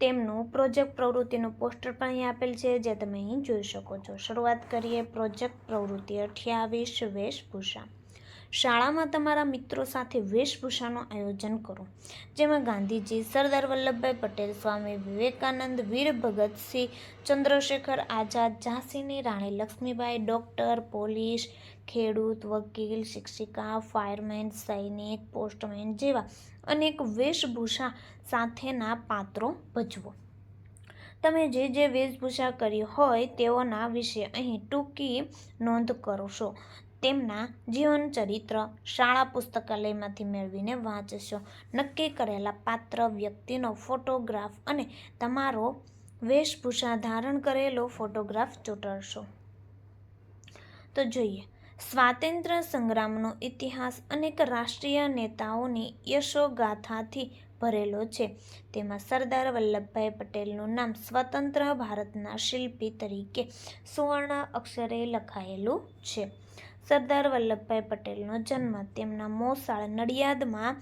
તેમનું પ્રોજેક્ટ પ્રવૃત્તિનું પોસ્ટર પણ અહીં આપેલ છે, જે તમે અહીં જોઈ શકો છો. શરૂઆત કરીએ પ્રોજેક્ટ પ્રવૃત્તિ અઠ્યાવીસ વેશભૂષા. શાળામાં તમારા મિત્રો સાથે વેશભૂષાનું આયોજન કરો. જેમાં ગાંધીજી, સરદાર વલ્લભભાઈ પટેલ, સ્વામી વિવેકાનંદ, વીર ભગતસિંહ, ચંદ્રશેખર આઝાદ, ઝાંસીની રાણી લક્ષ્મીબાઈ, ડૉક્ટર, પોલીસ, ખેડૂત, વકીલ, શિક્ષિકા, ફાયરમેન, સૈનિક, પોસ્ટમેન જેવા અનેક વેશભૂષા સાથેના પાત્રો ભજવો. તમે જે જે વેશભૂષા કરી હોય તેઓના વિશે અહીં ટૂંકી નોંધ કરશો તેમના જીવનચરિત્ર શાળા પુસ્તકાલયમાંથી મેળવીને વાંચશો. નક્કી કરેલા પાત્ર, વ્યક્તિનો ફોટોગ્રાફ અને તમારો વેશભૂષા ધારણ કરેલો ફોટોગ્રાફ ચોંટાડશો. તો જોઈએ, સ્વાતંત્ર્ય સંગ્રામનો ઇતિહાસ અનેક રાષ્ટ્રીય નેતાઓની યશોગાથાથી ભરેલો છે. તેમાં સરદાર વલ્લભભાઈ પટેલનું નામ સ્વતંત્ર ભારતના શિલ્પી તરીકે સુવર્ણ અક્ષરે લખાયેલું છે. સરદાર વલ્લભભાઈ પટેલનો જન્મ. તેમના મોસાળ નડિયાદમાં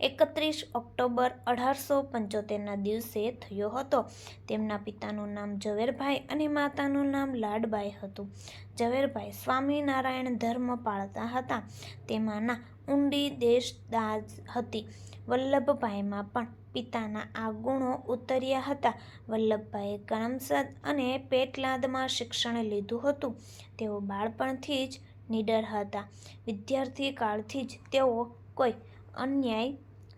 એકત્રીસ ઓક્ટોબર અઢારસો પંચોતેરના દિવસે થયો હતો. તેમના પિતાનું નામ ઝવેરભાઈ અને માતાનું નામ લાડબાઈ હતું. ઝવેરભાઈ સ્વામિનારાયણ ધર્મ પાળતા હતા. તેમાંના ઊંડી દેશદાજ હતી. વલ્લભભાઈમાં પણ પિતાના આ ગુણો ઉતર્યા હતા. વલ્લભભાઈએ કરમસદ અને પેટલાદમાં શિક્ષણ લીધું હતું. તેઓ બાળપણથી જ નીડર હતા. વિદ્યાર્થી કાળથી જ તેઓ કોઈ અન્યાય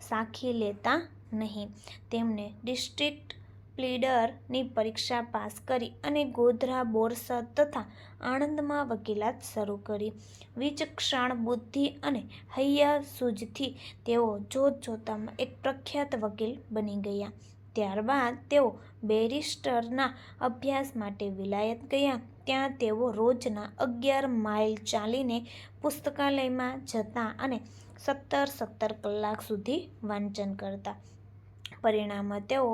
સાખી લેતા નહીં. તેમને ડિસ્ટ્રિક્ટ પ્લીડરની પરીક્ષા પાસ કરી અને ગોધરા, બોરસદ તથા આણંદમાં વકીલાત શરૂ કરી. વિચક્ષણ બુદ્ધિ અને હૈયા સૂઝથી તેઓ જોત જોતામાં એક પ્રખ્યાત વકીલ બની ગયા. ત્યારબાદ તેઓ બેરિસ્ટરના અભ્યાસ માટે વિલાયત ગયા. ત્યાં તેઓ રોજના અગિયાર માઇલ ચાલીને પુસ્તકાલયમાં જતા અને સત્તર સત્તર કલાક સુધી વાંચન કરતા. પરિણામે તેઓ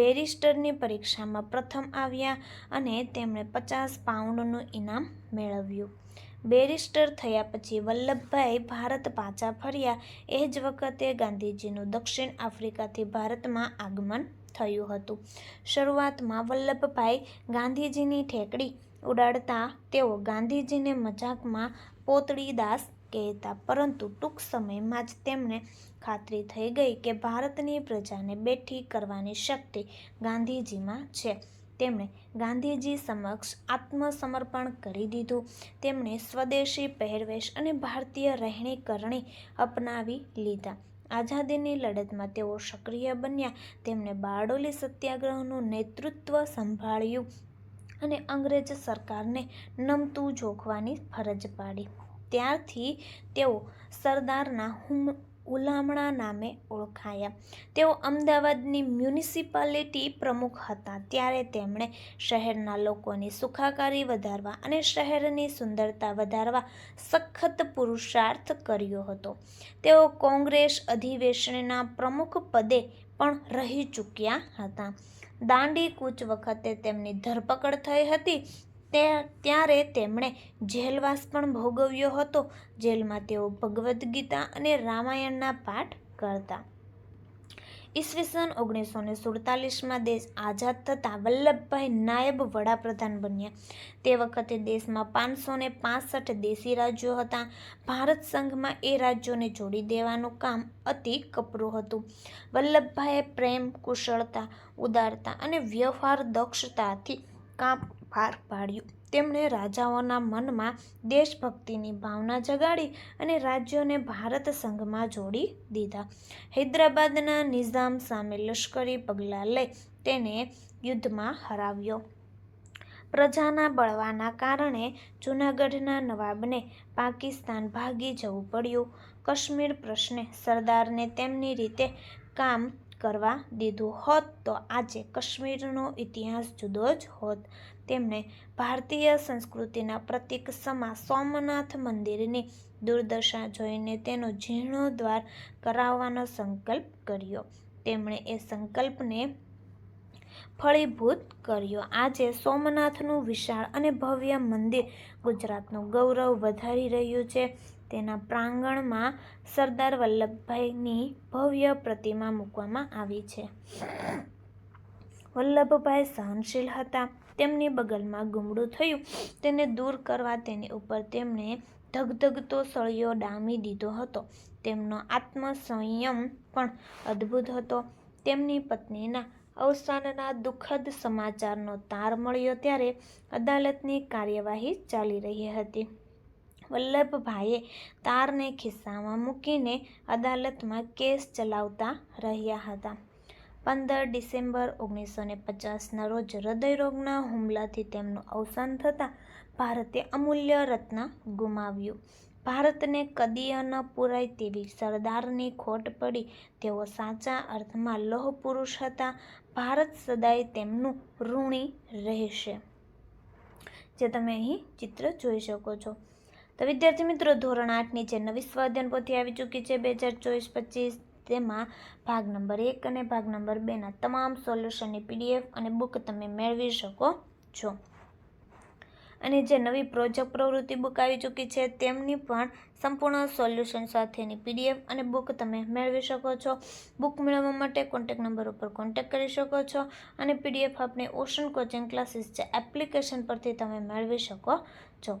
બેરિસ્ટરની પરીક્ષામાં પ્રથમ આવ્યા અને તેમણે પચાસ પાઉન્ડનું ઇનામ મેળવ્યું. બેરિસ્ટર થયા પછી વલ્લભભાઈ ભારત પાછા ફર્યા. એ જ વખતે ગાંધીજીનું દક્ષિણ આફ્રિકાથી ભારતમાં આગમન થયું હતું. શરૂઆતમાં વલ્લભભાઈ ગાંધીજીની ઠેકડી ઉડાડતા તેઓ ગાંધીજીને મજાકમાં પોતળીદાસ કહેતા, પરંતુ ટૂંક સમયમાં જ તેમને ખાતરી થઈ ગઈ કે ભારતની પ્રજાને બેઠી કરવાની શક્તિ ગાંધીજીમાં છે. તેમણે ગાંધીજી સમક્ષ આત્મસમર્પણ કરી દીધું. તેમણે સ્વદેશી પહેરવેશ અને ભારતીય રહેણી કરણી અપનાવી લીધા. આઝાદીની લડતમાં તેઓ સક્રિય બન્યા. તેમણે બારડોલી સત્યાગ્રહનું નેતૃત્વ સંભાળ્યું અને અંગ્રેજ સરકારને નમતું જોખવાની ફરજ પાડી. ત્યારથી તેઓ સરદારના હુમ ઉલામણા નામે ઓળખાયા. તેઓ અમદાવાદની મ્યુનિસિપાલિટી પ્રમુખ હતા. ત્યારે તેમણે શહેરના લોકોની સુખાકારી વધારવા અને શહેરની સુંદરતા વધારવા સખત પુરુષાર્થ કર્યો હતો. તેઓ કોંગ્રેસ અધિવેશનના પ્રમુખ પદે પણ રહી ચૂક્યા હતા. દાંડી કૂચ વખતે તેમની ધરપકડ થઈ હતી. તે ત્યારે તેમણે જેલવાસ પણ ભોગવ્યો હતો. જેલમાં તેઓ ભગવદ્ ગીતા અને રામાયણના પાઠ કરતા. ઈસવીસન ઓગણીસો ને સુડતાલીસમાં દેશ આઝાદ થતાં વલ્લભભાઈ નાયબ વડાપ્રધાન બન્યા. તે વખતે દેશમાં પાંચસો ને પાસઠ દેશી રાજ્યો હતા. ભારત સંઘમાં એ રાજ્યોને જોડી દેવાનું કામ અતિ કપરું હતું. વલ્લભભાઈએ પ્રેમ, કુશળતા, ઉદારતા અને વ્યવહાર દક્ષતાથી કામ પાર પાડ્યું. તેમણે રાજાઓના મનમાં દેશભક્તિની ભાવના જગાડી અને રાજ્યોને ભારત સંઘમાં જોડી દીધા. હૈદરાબાદના નિઝામ સામે લશ્કરી પગલાં લઈ તેને યુદ્ધમાં હરાવ્યો. પ્રજાના બળવાના કારણે જૂનાગઢના નવાબને પાકિસ્તાન ભાગી જવું પડ્યું. કાશ્મીર પ્રશ્ને સરદારને તેમની રીતે કામ કરવા દીધું હોત તો આજે કાશ્મીરનો ઇતિહાસ જુદો જ હોત. તેમણે ભારતીય સંસ્કૃતિના પ્રતીક સમા સોમનાથ મંદિરની દુર્દશા જોઈને તેનો જીર્ણોદ્વાર કરાવવાનો સંકલ્પ કર્યો. તેમણે એ સંકલ્પને ફળીભૂત કર્યો. આજે સોમનાથનું વિશાળ અને ભવ્ય મંદિર ગુજરાતનું ગૌરવ વધારી રહ્યું છે. તેના પ્રાંગણમાં સરદાર વલ્લભભાઈની ભવ્ય પ્રતિમા મૂકવામાં આવી છે. વલ્લભભાઈ સહનશીલ હતા. તેમની બગલમાં ગુમડું થયું. તેને દૂર કરવા તેની ઉપર તેમણે ધગધગતો સળિયો ડામી દીધો હતો. તેમનો આત્મસંયમ પણ અદ્ભુત હતો. તેમની પત્નીના અવસાનના દુઃખદ સમાચારનો તાર મળ્યો ત્યારે અદાલતની કાર્યવાહી ચાલી રહી હતી. વલ્લભભાઈએ તારને ખિસ્સામાં મૂકીને અદાલતમાં કેસ ચલાવતા રહ્યા હતા. પંદર ડિસેમ્બર ઓગણીસો ને પચાસના રોજ હૃદયરોગના હુમલાથી તેમનું અવસાન થતાં ભારતે અમૂલ્ય રત્ન ગુમાવ્યું. ભારતને કદીય ન પુરાય તેવી સરદારની ખોટ પડી. તેઓ સાચા અર્થમાં લોહ પુરુષ હતા. ભારત સદાય તેમનું ઋણી રહેશે. જે તમે અહીં ચિત્ર જોઈ શકો છો. તો વિદ્યાર્થી મિત્રો, ધોરણ આઠની જે નવી સ્વાધ્યાન પોથી આવી ચૂકી છે, બે હજાર ચોવીસ પચીસ, તેમાં ભાગ નંબર એક અને ભાગ નંબર બેના તમામ સોલ્યુશનની પીડીએફ અને બુક તમે મેળવી શકો છો. અને જે નવી પ્રોજેક્ટ પ્રવૃત્તિ બુક આવી ચૂકી છે, તેમની પણ સંપૂર્ણ સોલ્યુશન સાથેની પીડીએફ અને બુક તમે મેળવી શકો છો. બુક મેળવવા માટે કોન્ટેક નંબર ઉપર કોન્ટેક કરી શકો છો અને પીડીએફ આપણે ઓશન કોચિંગ ક્લાસીસ જે એપ્લિકેશન પરથી તમે મેળવી શકો છો.